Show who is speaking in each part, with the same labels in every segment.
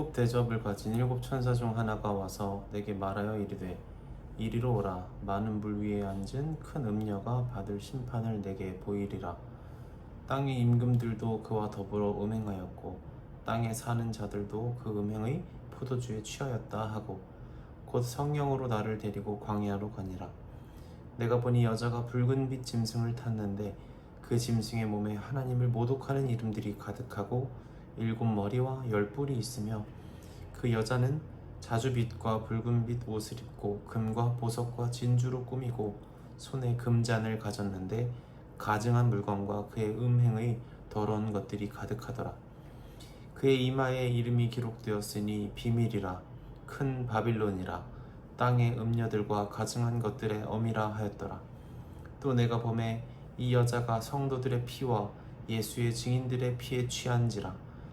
Speaker 1: 일곱 대접을 가진 일곱 천사 중 하나가 와서 내게 말하여 이르되 이리로 오라. 많은 물 위에 앉은 큰 음녀가 받을 심판을 내게 보이리라. 땅의 임금들도 그와 더불어 음행하였고 땅에 사는 자들도 그 음행의 포도주에 취하였다 하고 곧 성령으로 나를 데리고 광야로 가니라. 내가 보니 여자가 붉은 빛 짐승을 탔는데 그 짐승의 몸에 하나님을 모독하는 이름들이 가득하고 일곱 머리와 열 뿔이 있으며 그 여자는 자주빛과 붉은빛 옷을 입고 금과 보석과 진주로 꾸미고 손에 금잔을 가졌는데 가증한 물건과 그의 음행의 더러운 것들이 가득하더라. 그의 이마에 이름이 기록되었으니 비밀이라 큰 바빌론이라 땅의 음녀들과 가증한 것들의 어미라 하였더라. 또 내가 봄에 이 여자가 성도들의 피와 예수의 증인들의 피에 취한지라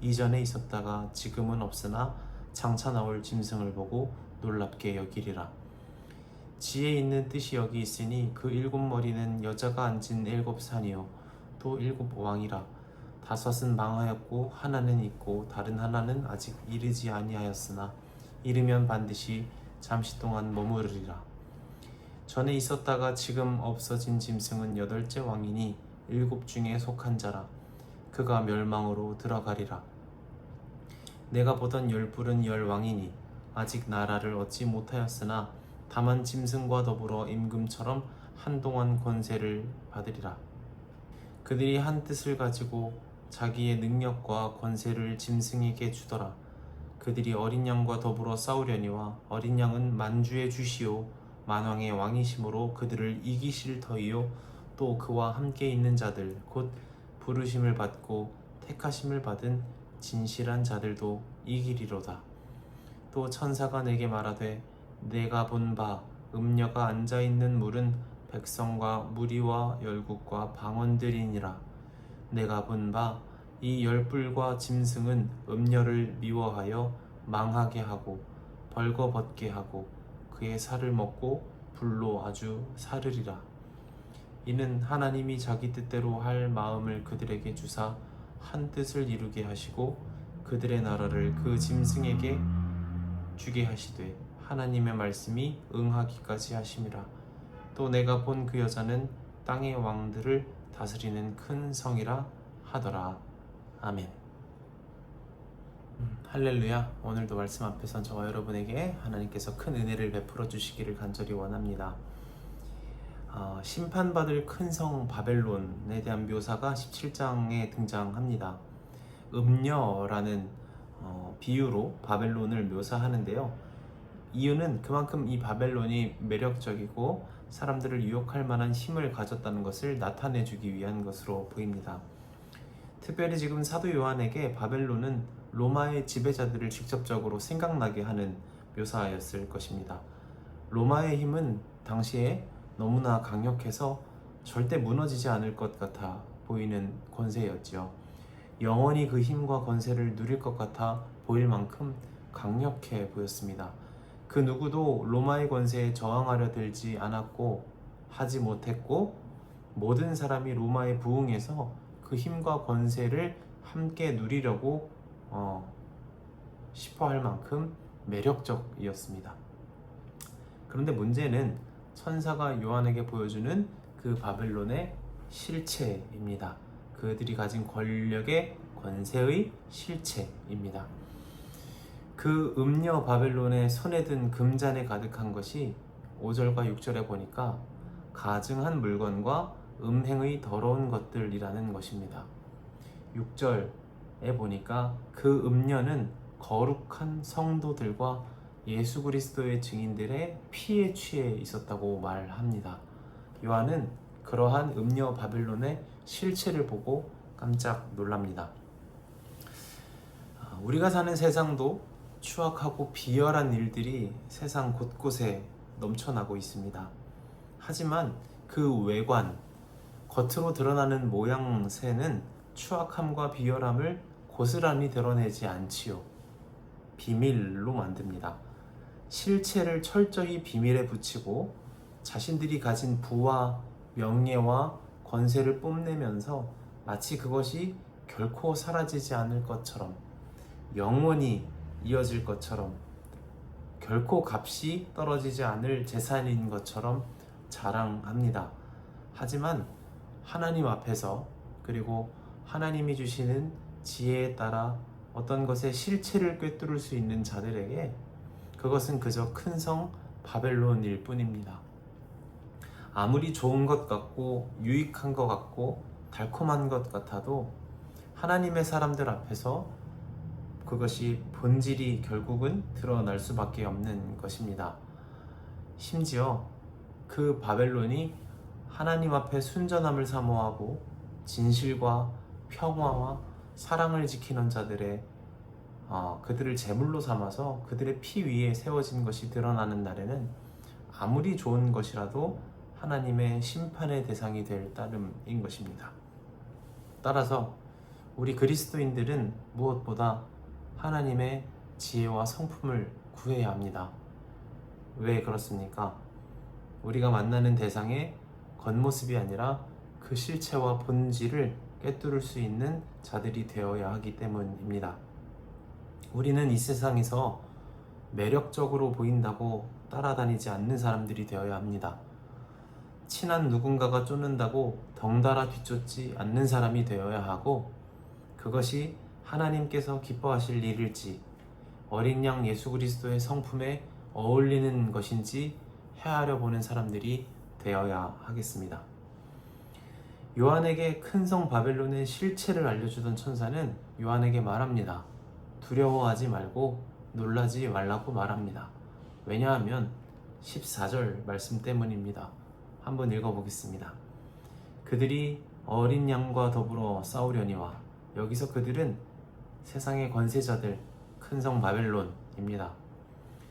Speaker 1: 이전에 있었다가 지금은 없으나 장차 나올 짐승을 보고 놀랍게 여기리라. 지혜 있는 뜻이 여기 있으니 그 일곱 머리는 여자가 앉은 일곱 산이요 또 일곱 왕이라 다섯은 망하였고 하나는 있고 다른 하나는 아직 이르지 아니하였으나 이르면 반드시 잠시 동안 머무르리라. 전에 있었다가 지금 없어진 짐승은 여덟째 왕이니 일곱 중에 속한 자라. 그가 멸망으로 들어가리라. 내가 보던 열불은 열 왕이니 아직 나라를 얻지 못하였으나 다만 짐승과 더불어 임금처럼 한동안 권세를 받으리라. 그들이 한 뜻을 가지고 자기의 능력과 권세를 짐승에게 주더라. 그들이 어린 양과 더불어 싸우려니와 어린 양은 만주의 주시오 만왕의 왕이심으로 그들을 이기실 터이요 또 그와 함께 있는 자들 곧 부르심을 받고 택하심을 받은 진실한 자들도 이기리로다. 또 천사가 내게 말하되 내가 본 바 음녀가 앉아 있는 물은 백성과 무리와 열국과 방언들이니라. 내가 본 바 이 열불과 짐승은 음녀를 미워하여 망하게 하고 벌거벗게 하고 그의 살을 먹고 불로 아주 사르리라. 이는 하나님이 자기 뜻대로 할 마음을 그들에게 주사 한 뜻을 이루게 하시고 그들의 나라를 그 짐승에게 주게 하시되 하나님의 말씀이 응하기까지 하심이라. 또 내가 본 그 여자는 땅의 왕들을 다스리는 큰 성이라 하더라. 아멘. 음, 할렐루야. 오늘도 말씀 앞에서 저와 여러분에게 하나님께서 큰 은혜를 베풀어 주시기를 간절히 원합니다. 어, 심판받을 큰 성 바벨론에 대한 묘사가 17장에 등장합니다. 음녀라는 어, 비유로 바벨론을 묘사하는데요. 이유는 그만큼 이 바벨론이 매력적이고 사람들을 유혹할 만한 힘을 가졌다는 것을 나타내 주기 위한 것으로 보입니다. 특별히 지금 사도 요한에게 바벨론은 로마의 지배자들을 직접적으로 생각나게 하는 묘사였을 것입니다. 로마의 힘은 당시에 너무나 강력해서 절대 무너지지 않을 것 같아 보이는 권세였지요. 영원히 그 힘과 권세를 누릴 것 같아 보일 만큼 강력해 보였습니다. 그 누구도 로마의 권세에 저항하려 들지 않았고 하지 못했고 모든 사람이 로마에 부응해서 그 힘과 권세를 함께 누리려고 어, 싶어 할 만큼 매력적이었습니다. 그런데 문제는 천사가 요한에게 보여주는 그 바벨론의 실체입니다. 그들이 가진 권력의 권세의 실체입니다. 그 음녀 바벨론의 손에 든 금잔에 가득한 것이 5절과 6절에 보니까 가증한 물건과 음행의 더러운 것들이라는 것입니다. 6절에 보니까 그 음녀는 거룩한 성도들과 예수 그리스도의 증인들의 피에 취해 있었다고 말합니다. 요한은 그러한 음녀 바벨론의 실체를 보고 깜짝 놀랍니다. 아, 우리가 사는 세상도 추악하고 비열한 일들이 세상 곳곳에 넘쳐나고 있습니다. 하지만 그 외관, 겉으로 드러나는 모양새는 추악함과 비열함을 고스란히 드러내지 않지요. 비밀로 만듭니다. 실체를 철저히 비밀에 붙이고 자신들이 가진 부와 명예와 권세를 뽐내면서 마치 그것이 결코 사라지지 않을 것처럼 영원히 이어질 것처럼 결코 값이 떨어지지 않을 재산인 것처럼 자랑합니다. 하지만 하나님 앞에서 그리고 하나님이 주시는 지혜에 따라 어떤 것의 실체를 꿰뚫을 수 있는 자들에게 그것은 그저 큰 성 바벨론일 뿐입니다. 아무리 좋은 것 같고 유익한 것 같고 달콤한 것 같아도 하나님의 사람들 앞에서 그것이 본질이 결국은 드러날 수밖에 없는 것입니다. 심지어 그 바벨론이 하나님 앞에 순전함을 사모하고 진실과 평화와 사랑을 지키는 자들의 어, 그들을 제물로 삼아서 그들의 피 위에 세워진 것이 드러나는 날에는 아무리 좋은 것이라도 하나님의 심판의 대상이 될 따름인 것입니다. 따라서 우리 그리스도인들은 무엇보다 하나님의 지혜와 성품을 구해야 합니다. 왜 그렇습니까? 우리가 만나는 대상의 겉모습이 아니라 그 실체와 본질을 꿰뚫을 수 있는 자들이 되어야 하기 때문입니다. 우리는 이 세상에서 매력적으로 보인다고 따라다니지 않는 사람들이 되어야 합니다. 친한 누군가가 쫓는다고 덩달아 뒤쫓지 않는 사람이 되어야 하고 그것이 하나님께서 기뻐하실 일일지 어린 양 예수 그리스도의 성품에 어울리는 것인지 헤아려 보는 사람들이 되어야 하겠습니다. 요한에게 큰 성 바벨론의 실체를 알려주던 천사는 요한에게 말합니다. 두려워하지 말고 놀라지 말라고 말합니다. 왜냐하면 14절 말씀 때문입니다. 한번 읽어보겠습니다. 그들이 어린 양과 더불어 싸우려니와 여기서 그들은 세상의 권세자들 큰 성 바벨론입니다.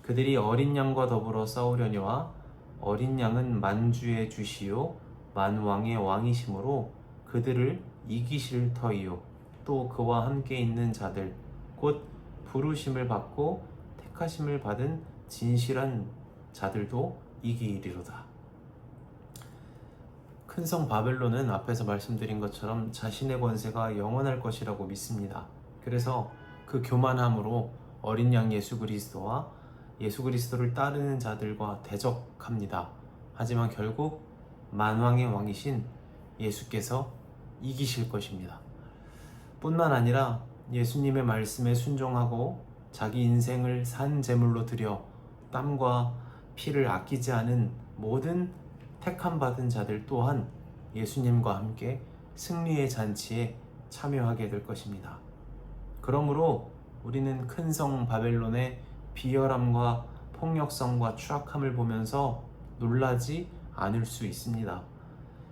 Speaker 1: 그들이 어린 양과 더불어 싸우려니와 어린 양은 만주의 주시요 만왕의 왕이심으로 그들을 이기실 터이요 또 그와 함께 있는 자들 곧 부르심을 받고 택하심을 받은 진실한 자들도 이기리로다. 큰 성 바벨론은 앞에서 말씀드린 것처럼 자신의 권세가 영원할 것이라고 믿습니다. 그래서 그 교만함으로 어린 양 예수 그리스도와 예수 그리스도를 따르는 자들과 대적합니다. 하지만 결국 만왕의 왕이신 예수께서 이기실 것입니다. 뿐만 아니라 예수님의 말씀에 순종하고 자기 인생을 산 제물로 드려 땀과 피를 아끼지 않은 모든 택함 받은 자들 또한 예수님과 함께 승리의 잔치에 참여하게 될 것입니다. 그러므로 우리는 큰 성 바벨론의 비열함과 폭력성과 추악함을 보면서 놀라지 않을 수 있습니다.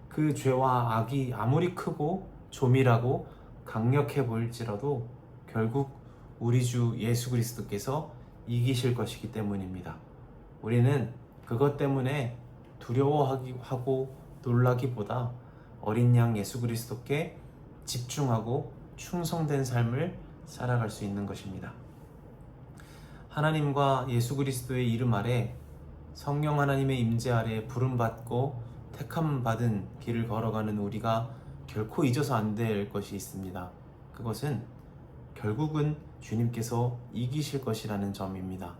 Speaker 1: 그 죄와 악이 아무리 크고 조밀하고 강력해 보일지라도 결국 우리 주 예수 그리스도께서 이기실 것이기 때문입니다. 우리는 그것 때문에 두려워하고 놀라기보다 어린 양 예수 그리스도께 집중하고 충성된 삶을 살아갈 수 있는 것입니다. 하나님과 예수 그리스도의 이름 아래 성령 하나님의 임재 아래 부름 받고 택함 받은 길을 걸어가는 우리가 결코 잊어서 안 될 것이 있습니다. 그것은 결국은 주님께서 이기실 것이라는 점입니다.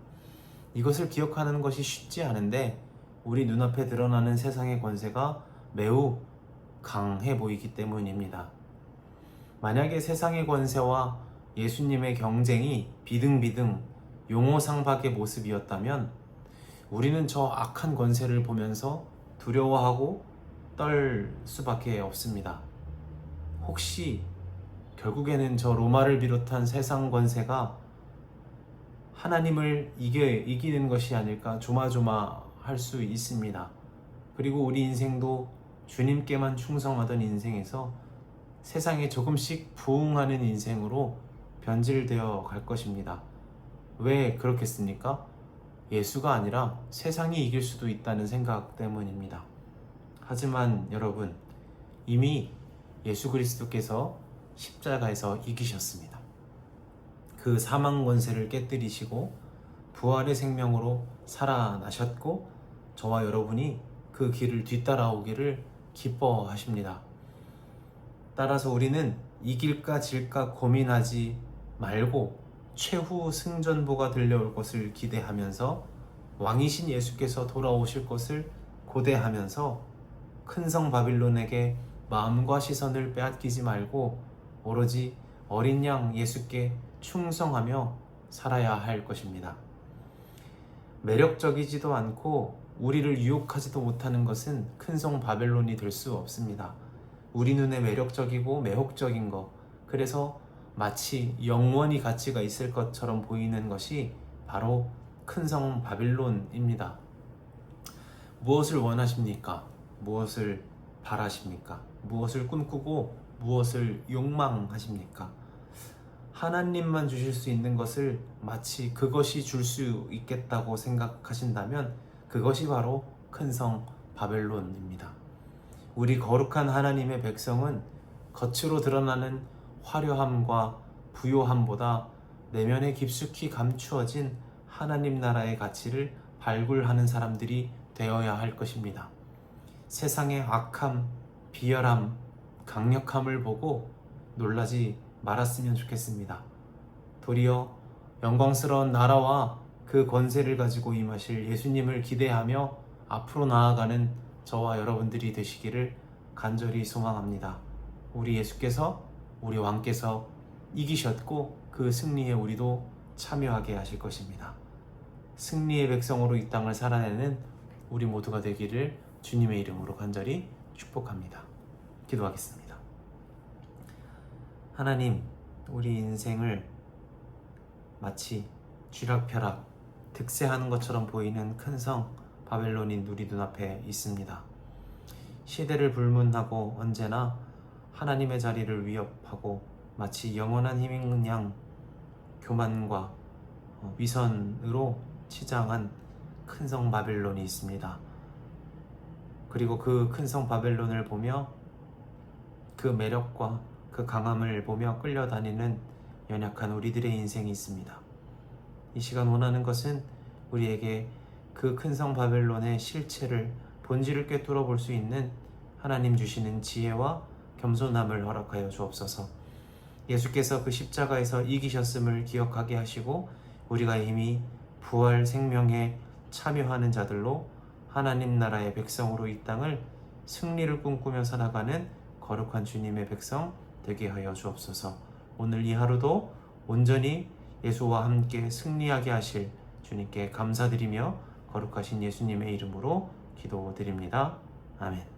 Speaker 1: 이것을 기억하는 것이 쉽지 않은데 우리 눈앞에 드러나는 세상의 권세가 매우 강해 보이기 때문입니다. 만약에 세상의 권세와 예수님의 경쟁이 비등비등 용호상박의 모습이었다면 우리는 저 악한 권세를 보면서 두려워하고 떨 수밖에 없습니다. 혹시 결국에는 저 로마를 비롯한 세상 권세가 하나님을 이겨, 이기는 것이 아닐까 조마조마할 수 있습니다. 그리고 우리 인생도 주님께만 충성하던 인생에서 세상에 조금씩 부응하는 인생으로 변질되어 갈 것입니다. 왜 그렇겠습니까? 예수가 아니라 세상이 이길 수도 있다는 생각 때문입니다. 하지만 여러분, 이미 예수 그리스도께서 십자가에서 이기셨습니다. 그 사망 권세를 깨뜨리시고 부활의 생명으로 살아나셨고 저와 여러분이 그 길을 뒤따라오기를 기뻐하십니다. 따라서 우리는 이길까 질까 고민하지 말고 최후 승전보가 들려올 것을 기대하면서 왕이신 예수께서 돌아오실 것을 고대하면서 큰 성 바빌론에게 마음과 시선을 빼앗기지 말고 오로지 어린 양 예수께 충성하며 살아야 할 것입니다. 매력적이지도 않고 우리를 유혹하지도 못하는 것은 큰 성 바벨론이 될 수 없습니다. 우리 눈에 매력적이고 매혹적인 것, 그래서 마치 영원히 가치가 있을 것처럼 보이는 것이 바로 큰 성 바빌론입니다. 무엇을 원하십니까? 무엇을 바라십니까? 무엇을 꿈꾸고 무엇을 욕망하십니까? 하나님만 주실 수 있는 것을 마치 그것이 줄 수 있겠다고 생각하신다면 그것이 바로 큰 성 바벨론입니다. 우리 거룩한 하나님의 백성은 겉으로 드러나는 화려함과 부요함보다 내면에 깊숙이 감추어진 하나님 나라의 가치를 발굴하는 사람들이 되어야 할 것입니다. 세상의 악함, 비열함, 강력함을 보고 놀라지 말았으면 좋겠습니다. 도리어 영광스러운 나라와 그 권세를 가지고 임하실 예수님을 기대하며 앞으로 나아가는 저와 여러분들이 되시기를 간절히 소망합니다. 우리 예수께서 우리 왕께서 이기셨고 그 승리에 우리도 참여하게 하실 것입니다. 승리의 백성으로 이 땅을 살아내는 우리 모두가 되기를 주님의 이름으로 간절히 축복합니다. 기도하겠습니다. 하나님, 우리 인생을 마치 쥐락펴락 득세하는 것처럼 보이는 큰 성 바벨론이 우리 눈앞에 있습니다. 시대를 불문하고 언제나 하나님의 자리를 위협하고 마치 영원한 힘인 양 교만과 어, 위선으로 치장한 큰 성 바벨론이 있습니다. 그리고 그 큰 성 바벨론을 보며 그 매력과 그 강함을 보며 끌려다니는 연약한 우리들의 인생이 있습니다. 이 시간 원하는 것은 우리에게 그 큰 성 바벨론의 실체를 본질을 꿰뚫어 볼 수 있는 하나님 주시는 지혜와 겸손함을 허락하여 주옵소서. 예수께서 그 십자가에서 이기셨음을 기억하게 하시고 우리가 이미 부활 생명에 참여하는 자들로 하나님 나라의 백성으로 이 땅을 승리를 꿈꾸며 살아가는 거룩한 주님의 백성 되게 하여 주옵소서. 오늘 이 하루도 온전히 예수와 함께 승리하게 하실 주님께 감사드리며 거룩하신 예수님의 이름으로 기도드립니다. 아멘.